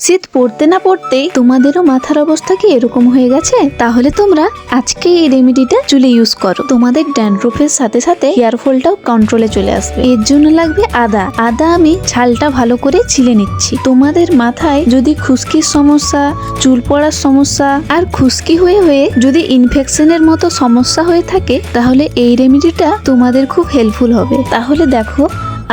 শীত পড়তে না পড়তেই তোমাদেরও মাথার অবস্থা কি এরকম হয়ে গেছে? তাহলে তোমরা আজকে এই রেমেডিটা চুলে ইউজ করো। তোমাদের ড্যান্ড্রফের সাথে সাথে হেয়ার ফলটাও কন্ট্রোলে চলে আসবে। এর জন্য লাগবে আদা। আদা আমি ছালটা ভালো করে ছিলে নিচ্ছি। তোমাদের মাথায় যদি খুশকির সমস্যা, চুল পড়ার সমস্যা আর খুশকি হয়ে হয়ে যদি ইনফেকশনের মতো সমস্যা হয়ে থাকে, তাহলে এই রেমেডিটা তোমাদের খুব হেল্পফুল হবে। তাহলে দেখো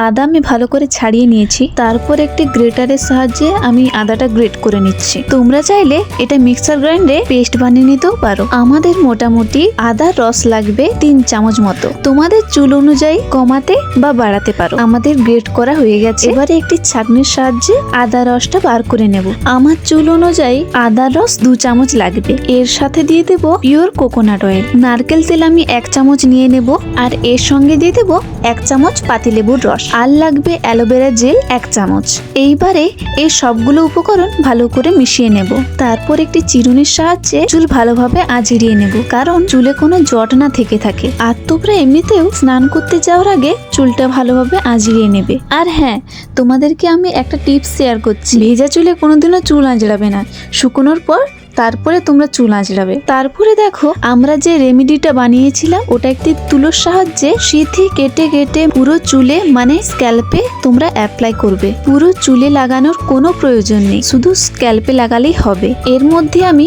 আদা আমি ভালো করে ছাড়িয়ে নিয়েছি। তারপর একটি গ্রেটারের সাহায্যে আমি আদাটা গ্রেট করে নিচ্ছি। তোমরা চাইলে এটা মিক্সার গ্রাইন্ডে পেস্ট বানিয়ে নিতেও পারো। আমাদের মোটামুটি আদার রস লাগবে তিন চামচ মতো। তোমাদের চুল অনুযায়ী কমাতে বা বাড়াতে পারো। আমাদের গ্রেট করা হয়ে গেছে। এবারে একটি ছাঁকনির সাহায্যে আদা রসটা বার করে নেব। আমার চুল অনুযায়ী আদার রস দু চামচ লাগবে। এর সাথে দিয়ে দেব পিওর কোকোনাট অয়েল। নারকেল তেল আমি এক চামচ নিয়ে নেব। আর এর সঙ্গে দিয়ে দেব এক চামচ পাতিলেবুর রস। আর লাগবে অ্যালোভেরা জেল এক চামচ। এইবারে এই সবগুলো উপকরণ ভালো করে মিশিয়ে নেব। তারপর একটি চিরুনির সাহায্যে চুল ভালোভাবে আঁচড়িয়ে নেব। কারণ চুলে কোনো জট না থেকে থাকে। আর তোমরা এমনিতেও স্নান করতে যাওয়ার আগে চুলটা ভালোভাবে আঁচড়িয়ে নেবে। আর হ্যাঁ তোমাদেরকে আমি একটা টিপস শেয়ার করছি। ভেজা চুলে কোনোদিনও চুল আঁচড়াবে না। শুকোনোর পর তারপরে তোমরা চুল আঁচড়াবে। তারপরে দেখো, আমরা যে রেমেডিটা বানিয়েছিলাম, ওটা একটি তুলোর সাহায্যে সিথি কেটে কেটে পুরো চুলে মানে স্ক্যাল্পে তোমরা অ্যাপ্লাই করবে। পুরো চুলে লাগানোর কোনো প্রয়োজন নেই, শুধু স্ক্যাল্পে লাগালেই হবে। এর মধ্যে আমি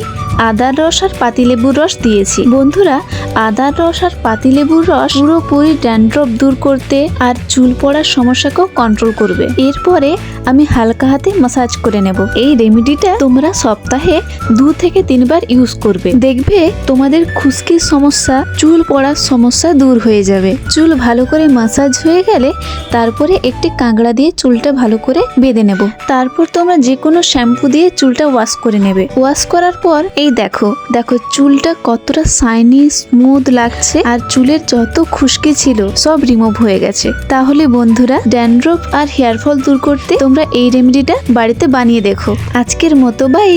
আদার রস আর পাতিলেবুর রস দিয়েছি। বন্ধুরা আদার রস আর পাতিলেবুর রস পুরোপুরি ড্যান্ড্রপ দূর করতে আর চুল পড়ার সমস্যাকেও কন্ট্রোল করবে। এরপরে আমি হালকা হাতে মাসাজ করে নেব। এই রেমেডিটা তোমরা সপ্তাহে দু থেকে তিনবার ইউজ করবে। দেখবে তোমাদের খুশকির সমস্যা, চুল পড়ার সমস্যা দূর হয়ে যাবে। চুল ভালো করে মাসাজ হয়ে গেলে তারপরে একটি কাঁকড়া দিয়ে চুলটা ভালো করে বেঁধে নেব। তারপর তোমরা যে কোনো শ্যাম্পু দিয়ে চুলটা ওয়াশ করে নেবে। ওয়াশ করার পর এই দেখো দেখো চুলটা কতটা শাইনি স্মুথ লাগছে আর চুলের যত খুশকি ছিল সব রিমুভ হয়ে গেছে। তাহলে বন্ধুরা ড্যান্ড্রফ আর হেয়ার ফল দূর করতে তোমরা এই রেমেডিটা বাড়িতে বানিয়ে দেখো। আজকের মতো বাই